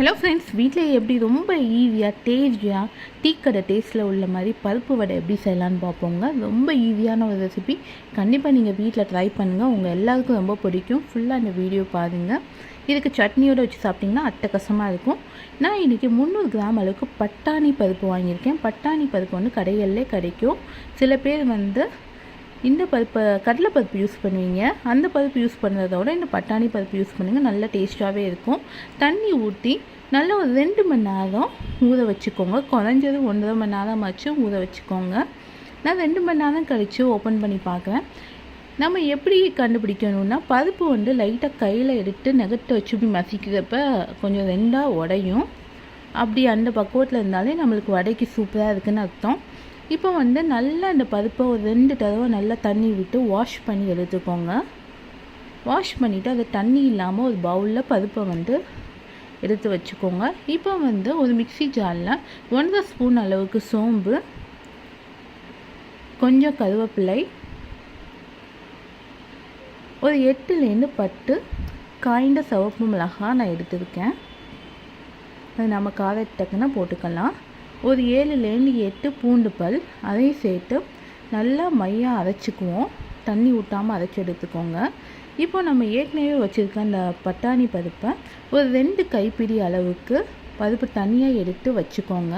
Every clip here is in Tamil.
ஹலோ ஃப்ரெண்ட்ஸ் வீட்டில் எப்படி ரொம்ப ஈஸியாக டேஸ்டியாக டீக்கடை டேஸ்ட்டில் உள்ள மாதிரி பருப்பு வடை எப்படி செய்யலான்னு பார்ப்போங்க. ரொம்ப ஈஸியான ஒரு ரெசிபி கண்டிப்பாக நீங்கள் வீட்டில் ட்ரை பண்ணுங்கள் உங்கள் எல்லாருக்கும் ரொம்ப பிடிக்கும். ஃபுல்லாக இந்த வீடியோ பாருங்கள் இதுக்கு சட்னியோடு வச்சு சாப்பிட்டிங்கன்னா அட்டகசமாக இருக்கும். நான் இன்றைக்கி முந்நூறு கிராம் அளவுக்கு பட்டாணி பருப்பு வாங்கியிருக்கேன். பட்டாணி பருப்பு வந்து கடைகளிலே கிடைக்கும். சில பேர் வந்து இந்த பருப்பை கடலை பருப்பு யூஸ் பண்ணுவீங்க. அந்த பருப்பு யூஸ் பண்ணுறதோட இந்த பட்டாணி பருப்பு யூஸ் பண்ணுங்கள் நல்ல டேஸ்ட்டாகவே இருக்கும். தண்ணி ஊற்றி நல்லா ஒரு ரெண்டு மணி நேரம் ஊற வச்சுக்கோங்க. குறைஞ்சது ஒன்றரை மணி நேரம் ஆச்சும் ஊற வச்சுக்கோங்க. நான் ரெண்டு மணி நேரம் கழித்து ஓப்பன் பண்ணி பார்க்குறேன். நம்ம எப்படி கண்டுபிடிக்கணும்னா பருப்பு வந்து லைட்டாக கையில் எடுத்து நெகட்டை வச்சு இப்படி மசிக்கிறப்ப கொஞ்சம் ரெண்டாக உடையும். அப்படி அந்த பக்குவத்தில் இருந்தாலே நம்மளுக்கு வடைக்கு சூப்பராக இருக்குதுன்னு அர்த்தம். இப்போ வந்து நல்லா இந்த பருப்பை ஒரு ரெண்டு தடவை நல்லா தண்ணி விட்டு வாஷ் பண்ணி எடுத்துக்கோங்க. வாஷ் பண்ணிவிட்டு அது தண்ணி இல்லாமல் ஒரு பவுலில் பருப்பை வந்து எடுத்து வச்சுக்கோங்க. இப்போ வந்து ஒரு மிக்சி ஜாரில் ஒன்றரை ஸ்பூன் அளவுக்கு சோம்பு கொஞ்சம் கருவேப்பிலை ஒரு எட்டுலேருந்து பத்து காய்ந்த சிவப்பு மிளகாய் நான் எடுத்துருக்கேன். அது நம்ம காரத்துக்குன்னா போட்டுக்கலாம். ஒரு ஏழுலேருந்து எட்டு பூண்டு பல் அதையும் சேர்த்து நல்லா மையாக அரைச்சிக்குவோம். தண்ணி ஊட்டாமல் அரைச்சி எடுத்துக்கோங்க. இப்போ நம்ம ஏற்கனவே வச்சுருக்க அந்த பட்டாணி பருப்பை ஒரு ரெண்டு கைப்பிடி அளவுக்கு பருப்பு தனியாக எடுத்து வச்சுக்கோங்க.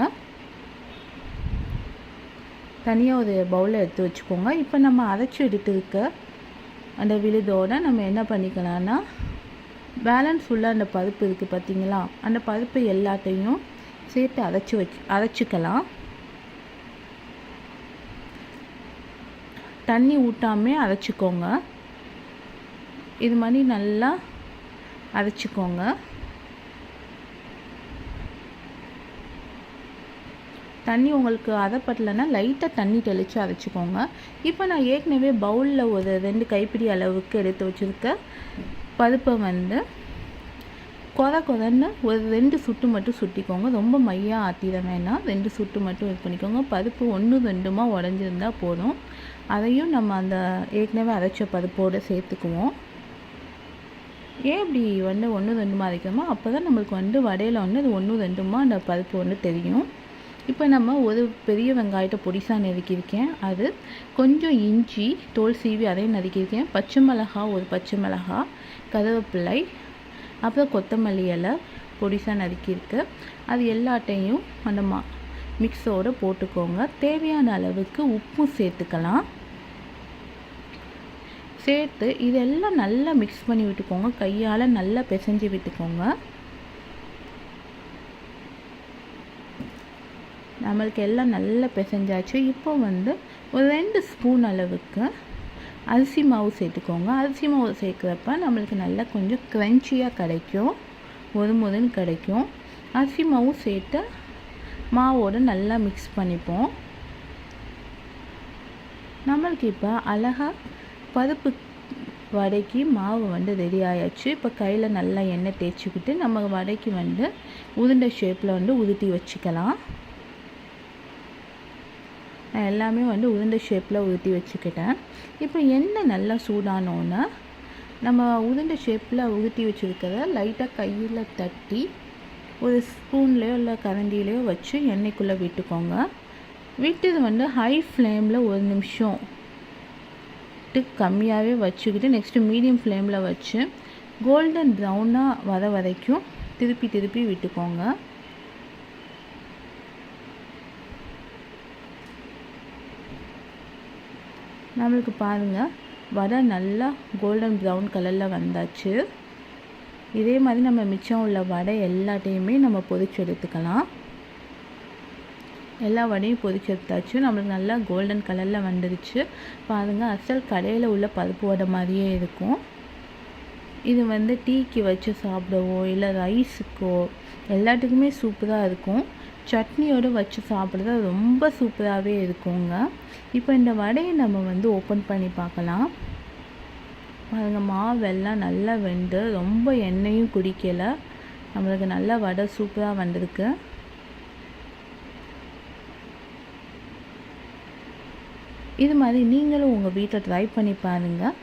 தனியாக ஒரு பவுலில் எடுத்து வச்சுக்கோங்க. இப்போ நம்ம அரைச்சி எடுத்துருக்க அந்த விழுதோடு நம்ம என்ன பண்ணிக்கலாம்னா பேலன்ஸ் ஃபுல்லாக அந்த பருப்பு இருக்குது பார்த்தீங்களா? அந்த பருப்பு எல்லாத்தையும் சேர்த்து அரைச்சி வச்சு அரைச்சிக்கலாம். தண்ணி ஊட்டாமே அரைச்சிக்கோங்க. இது மாதிரி நல்லா அரைச்சிக்கோங்க. தண்ணி உங்களுக்கு அரைப்படலைன்னா லைட்டாக தண்ணி தெளித்து அரைச்சிக்கோங்க. இப்போ நான் ஏற்கனவே பவுலில் ஒரு ரெண்டு கைப்பிடி அளவுக்கு எடுத்து வச்சுருக்க பருப்பை வந்து கொத கொதன்னு ஒரு ரெண்டு சுட்டு மட்டும் சுட்டிக்கோங்க. ரொம்ப மையாக ஆற்றிட வேணாம். ரெண்டு சுட்டு மட்டும் இது பண்ணிக்கோங்க. பருப்பு ஒன்று ரெண்டுமா உடஞ்சிருந்தா போதும். அதையும் நம்ம அந்த ஏற்கனவே அரைச்ச பருப்போடு சேர்த்துக்குவோம். ஏன் இப்படி வந்து ஒன்று ரெண்டுமா அரைக்கணுமோ அப்போ தான் நம்மளுக்கு வந்து வடையில் வந்து அது ஒன்று ரெண்டுமா அந்த பருப்பு வந்து தெரியும். இப்போ நம்ம ஒரு பெரிய வெங்காயத்தை பொடிசாக நறுக்கியிருக்கேன். அது கொஞ்சம் இஞ்சி தோல் சீவி அதையும் நறுக்கியிருக்கேன். பச்சை மிளகா ஒரு பச்சை மிளகா கருவேப்பிள்ளை அப்புறம் கொத்தமல்லி இலை பொடிசாக நறுக்கியிருக்கு. அது எல்லாட்டையும் அந்த மா மிக்ஸோடு போட்டுக்கோங்க. தேவையான அளவுக்கு உப்பும் சேர்த்துக்கலாம். சேர்த்து இதெல்லாம் நல்லா மிக்ஸ் பண்ணி விட்டுக்கோங்க. கையால் நல்லா பிசைஞ்சு விட்டுக்கோங்க. நம்மளுக்கு எல்லாம் நல்லா பிசைஞ்சாச்சு. இப்போ வந்து ஒரு ரெண்டு ஸ்பூன் அளவுக்கு அரிசி மாவு சேர்த்துக்கோங்க. அரிசி மாவு சேர்க்குறப்ப நம்மளுக்கு நல்லா கொஞ்சம் க்ரன்ச்சியாக கிடைக்கும். ஒரு முதன் கிடைக்கும். அரிசி மாவும் சேர்த்து மாவோடு நல்லா மிக்ஸ் பண்ணிப்போம். நம்மளுக்கு இப்போ அழகாக பருப்பு வடைக்கு மாவு வந்து ரெடி ஆயாச்சு. இப்போ கையில் நல்லா எண்ணெய் தேய்ச்சிக்கிட்டு நம்ம வடைக்கு வந்து உருண்டை ஷேப்பில் வந்து உருட்டி வச்சுக்கலாம். நான் எல்லாமே வந்து உருண்டை ஷேப்பில் ஊற்றி வச்சுக்கிட்டேன். இப்போ எண்ணெய் நல்லா சூடானோன்னே நம்ம உருண்டை ஷேப்பில் ஊற்றி வச்சுருக்கிறத லைட்டாக கையில் தட்டி ஒரு ஸ்பூன்லேயோ இல்லை கரண்டிலேயோ வச்சு எண்ணெய்க்குள்ளே விட்டுக்கோங்க. விட்டது வந்து ஹை ஃப்ளேமில் ஒரு நிமிஷம் கம்மியாகவே வச்சுக்கிட்டு நெக்ஸ்ட்டு மீடியம் ஃப்ளேமில் வச்சு கோல்டன் ப்ரௌனாக வர வரைக்கும் திருப்பி திருப்பி விட்டுக்கோங்க. நம்மளுக்கு பாருங்கள் வடை நல்லா கோல்டன் ப்ரௌன் கலரில் வந்தாச்சு. இதே மாதிரி நம்ம மிச்சம் உள்ள வடை எல்லாத்தையுமே நம்ம பொதிச்சு எடுத்துக்கலாம். எல்லா வடையும் பொதிச்சு எடுத்தாச்சு. நம்மளுக்கு நல்லா கோல்டன் கலரில் வந்துடுச்சு பாருங்கள் அசல் கடையில் உள்ள பருப்பு வடை மாதிரியே இருக்கும். இது வந்து டீக்கு வச்சு சாப்பிடவோ இல்லை ரைஸுக்கோ எல்லாத்துக்குமே சூப்பராக இருக்கும். சட்னியோடு வச்சு சாப்பிட்றது ரொம்ப சூப்பராகவே இருக்குங்க. இப்போ இந்த வடையை நம்ம வந்து ஓப்பன் பண்ணி பார்க்கலாம். பாருங்கள் மாவெல்லாம் நல்லா வெந்து ரொம்ப எண்ணெயும் குடிக்கலை. நம்மளுக்கு நல்லா வடை சூப்பராக வந்திருக்கு. இது மாதிரி நீங்களும் உங்கள் வீட்டில் ட்ரை பண்ணி பாருங்கள்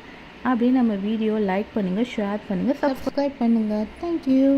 அப்படியே நம்ம வீடியோ லைக் பண்ணுங்கள் ஷேர் பண்ணுங்கள் சப்ஸ்கிரைப் பண்ணுங்கள் தேங்க்யூ